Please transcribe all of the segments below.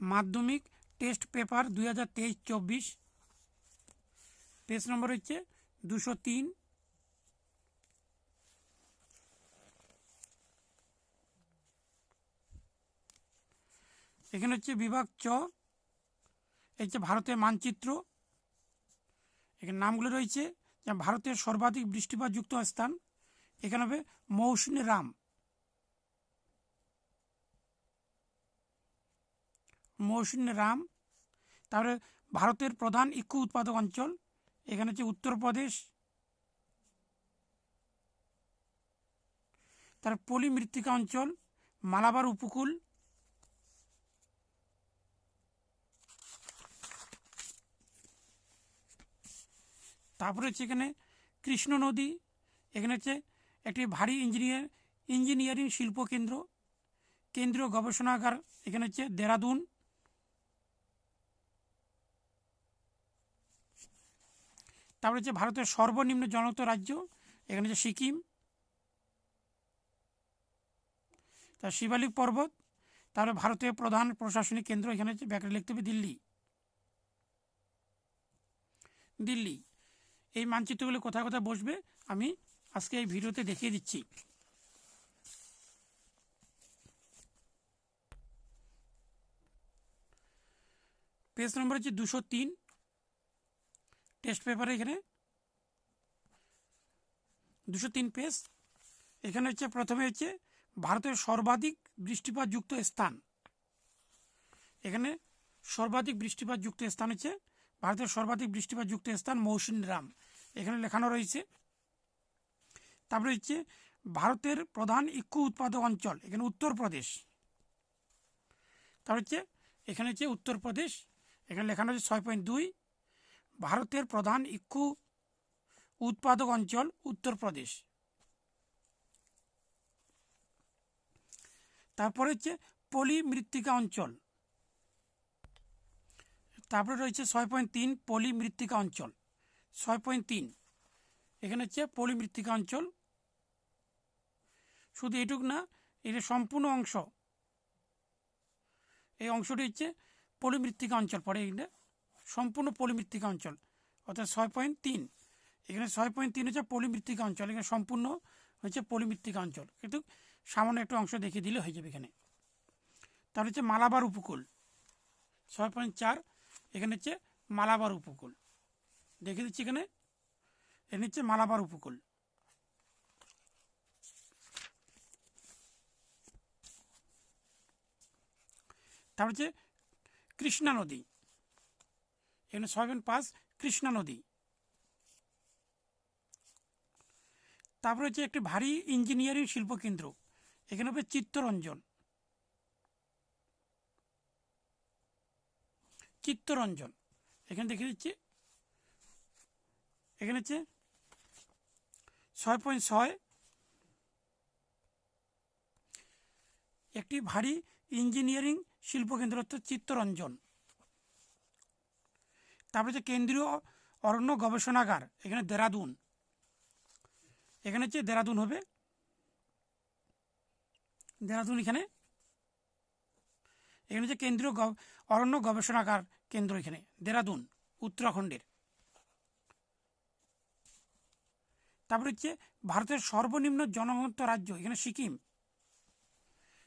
মাধ্যমিক test paper দুই হাজার তেইশ চব্বিশ। পেজ নম্বর হচ্ছে দুশো তিন। এখানে হচ্ছে বিভাগ চ। হচ্ছে ভারতের মানচিত্র। এখানে নামগুলো রয়েছে। যে ভারতের সর্বাধিক বৃষ্টিপাতযুক্ত স্থান। এখানে হবে মৌসুমী রাম। মৌসুমী রাম, তারপরে ভারতের প্রধান ইক্ষু উৎপাদক অঞ্চল, এখানে হচ্ছে উত্তরপ্রদেশ, তার পলি মৃত্তিকা অঞ্চল, মালাবার উপকূল, তারপরে হচ্ছে এখানে কৃষ্ণ নদী, এখানে হচ্ছে একটি ভারী ইঞ্জিনিয়ার ইঞ্জিনিয়ারিং শিল্প কেন্দ্র, কেন্দ্রীয় গবেষণাগার, এখানে হচ্ছে দেরাদুন তারপরে হচ্ছে ভারতের সর্বনিম্ন জনত রাজ্য, এখানে হচ্ছে সিকিম। তার শিবালিক পর্বত, তারপরে ভারতের প্রধান প্রশাসনিক কেন্দ্র এখানে হচ্ছে ব্যাকরে লিখতে হবে, দিল্লি। দিল্লি, এই মানচিত্রগুলো কোথায় কোথায় বসবে আমি আজকে এই ভিডিওতে দেখিয়ে দিচ্ছি। পেজ নম্বর হচ্ছে দুশো তিন। টেস্ট পেপারে এখানে। দুশো তিন পেজ। এখানে হচ্ছে প্রথমে হচ্ছে ভারতের সর্বাধিক বৃষ্টিপাতযুক্ত স্থান। এখানে সর্বাধিক বৃষ্টিপাতযুক্ত স্থান হচ্ছে ভারতের সর্বাধিক বৃষ্টিপাতযুক্ত স্থান মৌসুমী রাম এখানে লেখানো রয়েছে। তারপরে হচ্ছে ভারতের প্রধান ইক্ষু উৎপাদক অঞ্চল, এখানে উত্তরপ্রদেশ তারপর হচ্ছে এখানে হচ্ছে উত্তরপ্রদেশ এখানে লেখানো হচ্ছে ছয় পয়েন্ট দুই। ভারতের প্রধান ইক্ষু উৎপাদক অঞ্চল উত্তরপ্রদেশ তারপরে হচ্ছে পলি মৃত্তিকা অঞ্চল। তারপরে রয়েছে ছয় পয়েন্ট তিন পলি মৃত্তিকা অঞ্চল। ছয় পয়েন্ট তিন। এখানে হচ্ছে পলি মৃত্তিকা অঞ্চল। শুধু এটুক না এটা সম্পূর্ণ অংশ, এই অংশটি হচ্ছে পলি মৃত্তিকা অঞ্চল। পড়ে এখানে সম্পূর্ণ পলিমৃত্তিকা অঞ্চল, অর্থাৎ ছয় পয়েন্ট তিন। এখানে ছয় পয়েন্ট তিন হচ্ছে পলিমৃত্তিকা অঞ্চল, এখানে সম্পূর্ণ হচ্ছে পলিমৃত্তিকা অঞ্চল। কিন্তু সামান্য একটু অংশ দেখিয়ে দিলে হয়ে যাবে এখানে। তার হচ্ছে মালাবার উপকূল, ছয় পয়েন্ট চার। এখানে হচ্ছে মালাবার উপকূল দেখে দিচ্ছি এখানে। এখানে হচ্ছে মালাবার উপকূল। তারপর হচ্ছে কৃষ্ণা নদী এখানে ছয় পাঁচ কৃষ্ণা নদী। তারপরে হচ্ছে একটি ভারী ইঞ্জিনিয়ারিং শিল্প কেন্দ্র এখানে হবে চিত্তরঞ্জন। চিত্তরঞ্জন। এখানে দেখে দিচ্ছি। এখানে হচ্ছে ছয় পয়েন্ট ছয়। একটি ভারী ইঞ্জিনিয়ারিং শিল্পকেন্দ্র হচ্ছে চিত্তরঞ্জন। তারপরে হচ্ছে কেন্দ্রীয় অরণ্য গবেষণাগার, এখানে দেরাদুন। এখানে হচ্ছে দেরাদুন হবে। দেরাদুন এখানে। এখানে হচ্ছে কেন্দ্রীয় অরণ্য গবেষণাগার কেন্দ্র এখানে, দেরাদুন, উত্তরাখণ্ডের। তারপরে হচ্ছে ভারতের সর্বনিম্ন জনঘনত্ব রাজ্য, এখানে সিকিম।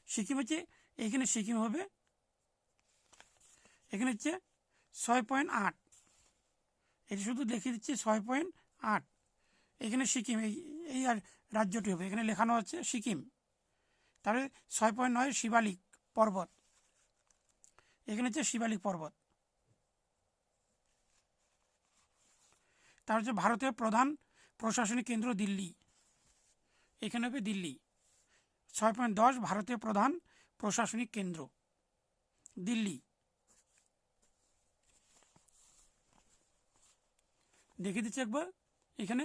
সিকিম হচ্ছে, এখানে সিকিম হবে। এখানে হচ্ছে ছয় পয়েন্ট আট। এটি শুধু দেখিয়ে দিচ্ছি ছয় পয়েন্ট আট। এখানে সিকিম, এই এই আর রাজ্যটি হবে। এখানে লেখানো হচ্ছে সিকিম। তারপরে ছয় পয়েন্ট নয় শিবালিক পর্বত। এখানে হচ্ছে শিবালিক পর্বত। তার হচ্ছে ভারতের প্রধান প্রশাসনিক কেন্দ্র দিল্লি। এখানে হবে দিল্লি। ছয় পয়েন্ট দশ ভারতের প্রধান প্রশাসনিক কেন্দ্র। দিল্লি। দেখে দিচ্ছি একবার এখানে।